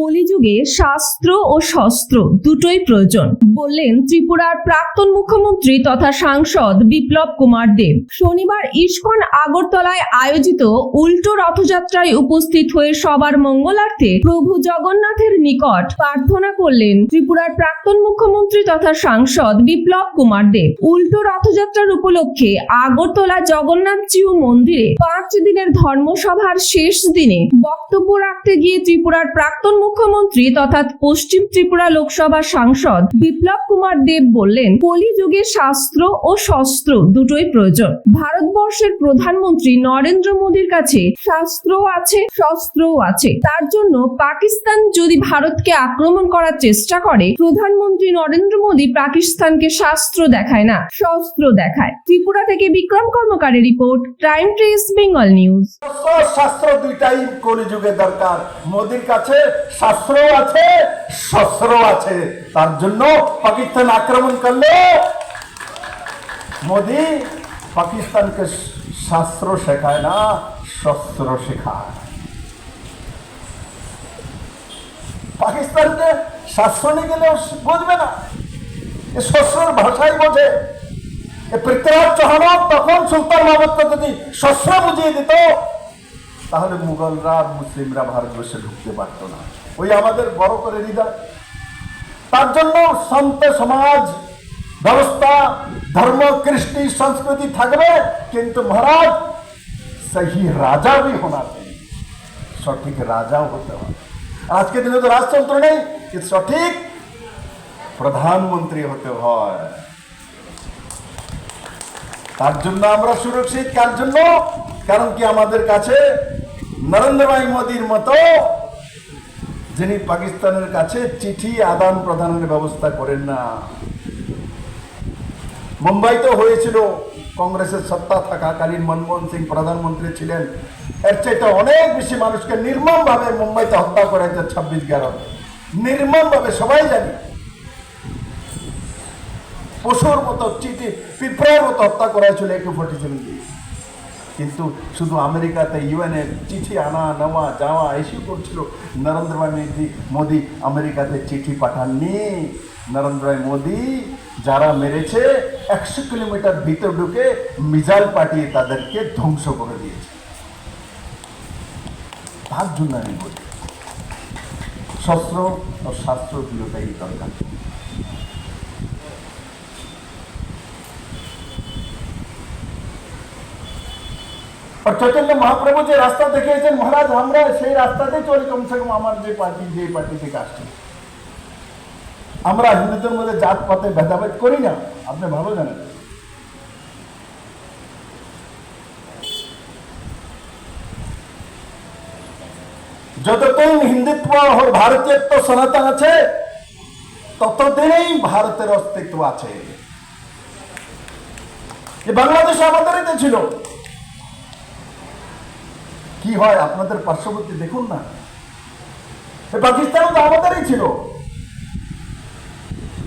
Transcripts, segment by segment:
কলিযুগে শাস্ত্র ও শস্ত্র দুটোই প্রয়োজন। বললেন ত্রিপুরার প্রাক্তন মুখ্যমন্ত্রী তথা সাংসদ বিপ্লব কুমার দেব। শনিবার ইস্কন আগরতলায় আয়োজিত উল্টো রথযাত্রায় উপস্থিত হয়ে সবার মঙ্গলার্থে প্রভু জগন্নাথের নিকট প্রার্থনা করলেন ত্রিপুরার প্রাক্তন মুখ্যমন্ত্রী তথা সাংসদ বিপ্লব কুমার দেব। উল্টো রথযাত্রার উপলক্ষে আগরতলা জগন্নাথ জিউ মন্দিরে পাঁচ দিনের ধর্মসভার শেষ দিনে বক্তব্য রাখতে গিয়ে ত্রিপুরার প্রাক্তন মুখ্যমন্ত্রী তথা পশ্চিম ত্রিপুরা লোকসভা সাংসদ বিপ্লব কুমার দেব বললেন কলিযুগে শাস্ত্র ও শস্ত্র দুটোই প্রয়োজন। ভারতবর্ষের প্রধানমন্ত্রী নরেন্দ্র মোদীর কাছে শাস্ত্রও আছে শস্ত্রও আছে। তার জন্য পাকিস্তান যদি ভারতকে আক্রমণ করার চেষ্টা করে, প্রধানমন্ত্রী নরেন্দ্র মোদী পাকিস্তানকে শাস্ত্র দেখায় না শস্ত্র দেখায়। ত্রিপুরা থেকে Bikram কর্মকারের report, time trace, Bengal news. শাস্ত্র দুইটাই কলিযুগে দরকার। মোদির কাছে শাস্ত্র আছে শস্ত্র আছে। তার জন্য পাকিস্তান আক্রমণ করলে। মোদি পাকিস্তানকে শাস্ত্র শেখায় না শস্ত্র শেখায়। পাকিস্তানকে শাস্ত্র নিয়ে গেলে বুঝবে না। এ শস্ত্রের ভাষাই বোঝে। এ পৃথ্বীরাজ চৌহান তখন সুলতান মাহমুদকে যদি শস্ত্র বুঝিয়ে দিত তাহলে মুঘলরা, মুসলিমরা ভারতবর্ষে ঢুকতে পারতো না। ওই আমাদের বড় করে হৃদয় তার জন্য সন্ত সমাজ ব্যবস্থা, ধর্ম, কৃষ্টি, সংস্কৃতি থাকবে, কিন্তু মহারাজ, সেই রাজা বি সঠিক রাজাও হতে হবে। আজকের দিনে তো রাজতন্ত্র নেই, কিন্তু সঠিক প্রধানমন্ত্রী হতে হয়। তার জন্য আমরা সুরক্ষিত, কার জন্য? কারণ কি আমাদের কাছে নরেন্দ্র ভাই মোদীর মতো যিনি পাকিস্তানের কাছে চিঠি আদান প্রদানের ব্যবস্থা করেন না। মুম্বাইতে হয়েছিল কংগ্রেসের সত্তা থাকাকালীন মনমোহন সিং প্রধানমন্ত্রী ছিলেন। এর চাইতে অনেক বেশি মানুষকে নির্মমভাবে মুম্বাইতে হত্যা করেছে ছাব্বিশ গ্যারো নির্মমভাবে, সবাই জানি। পশুর মতো চিঠি, পিঁপড়ার মতো হত্যা করা হয়েছিল একে ফোর্টি সেভেন দিয়ে। কিন্তু শুধু আমেরিকাতে ইউএনের চিঠি আনা নেওয়া যাওয়া এসব করছিল নরেন্দ্র মোদী মোদী আমেরিকাতে চিঠি পাঠাননি নরেন্দ্র মোদী যারা মেরেছে একশো কিলোমিটার ভিতর ঢুকে মিজাইল পাঠিয়ে তাদেরকে ধ্বংস করে দিয়েছে তার জন্য আমি বলি শস্ত্র ও শাস্ত্র দুটোটাই দরকার আর চৈতন্য মহাপ্রভু যে রাস্তা দেখিয়েছেন, মহারাজ, আমরা সেই রাস্তাতেই চলি। কমসে কম আমার যে পার্টি যে পার্টি থেকে আসছে। আমরা হিন্দুদের মধ্যে জাত, পাতে ভেদাভেদ করি না। আপনি ভালো জানেন। যতদিন হিন্দুত্ব ও ভারতীয়ত্ব সনাতন আছে, ততদিনই ভারতের অস্তিত্ব আছে। বাংলাদেশ আমাদেরই তো ছিল। কি হয় আপনাদের পার্শ্ববর্তী দেখুন না। পাকিস্তানও তো আমাদেরই ছিল।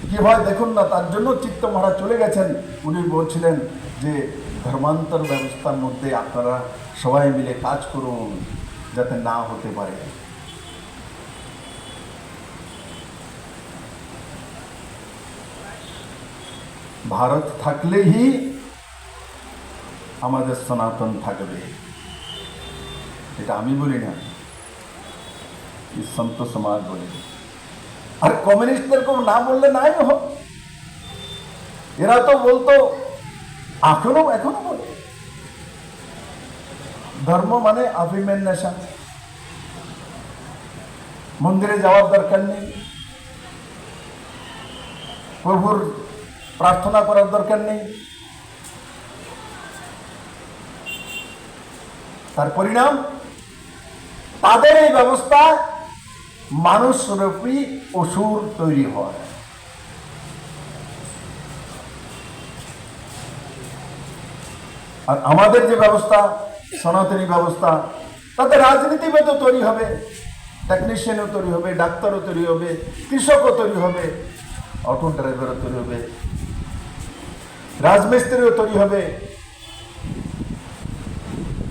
কি হয় দেখুন না, তার জন্য চিত্ত মহারাজ চলে গেছেন। উনি বলছিলেন যে ধর্মান্তর ব্যবস্থার মধ্যে আপনারা সবাই মিলে কাজ করুন, যাতে না হতে পারে। ভারত থাকলেই আমাদের সনাতন থাকবে। এটা আমি বলি না এই সন্ত সমাজ বলে আর কমিউনিস্টদেরকেও না বললে নাই হোক এরা তো বলতো এখনও এখনও বলে ধর্ম মানে আফিমের নেশা মন্দিরে যাওয়ার দরকার নেই প্রভুর প্রার্থনা করার দরকার নেই তার পরিণাম তাদের এই ব্যবস্থা মানুষরূপী অসুর তৈরি হয়। আর আমাদের যে ব্যবস্থা, সনাতনী ব্যবস্থা, তাতে রাজনীতিবিদ তৈরি হবে টেকনিশিয়ানও তৈরি হবে, ডাক্তারও তৈরি হবে, কৃষকও তৈরি হবে অটো ড্রাইভারও তৈরি হবে, রাজমিস্ত্রিও তৈরি হবে,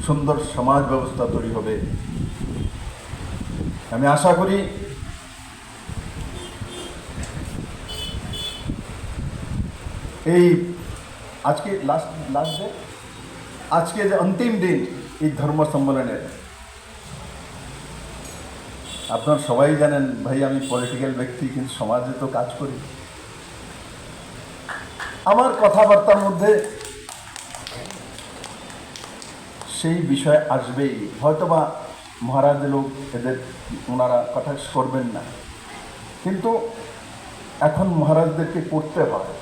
সুন্দর সমাজ ব্যবস্থা তৈরি হবে। আমি আশা করি এই আজকে লাস্ট লাস্ট ডে আজকে যে অন্তিম দিন এই ধর্ম সম্মেলনের, আপনার সবাই জানেন, ভাই, আমি পলিটিক্যাল ব্যক্তি, কিন্তু সমাজে তো কাজ করি। আমার কথাবার্তার মধ্যে সেই বিষয় আসবেই। হয়তোবা মহারাজ লোক এদের ওনারা কথা করবেন না। কিন্তু এখন মহারাজদেরকে করতে হয়।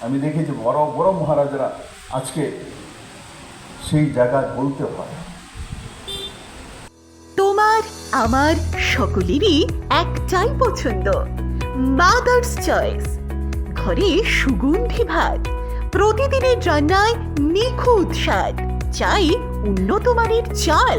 আমি দেখেছি বড় বড় মহারাজরা আজকে সেই জায়গায় বলতে হয়। তোমার, আমার সকলেরই একটাই পছন্দ মাদার্স চয়েস ঘরে সুগন্ধি ভাত, প্রতিদিনের রান্নায় নিখুঁত স্বাদ, চাই উন্নত মানের চাল।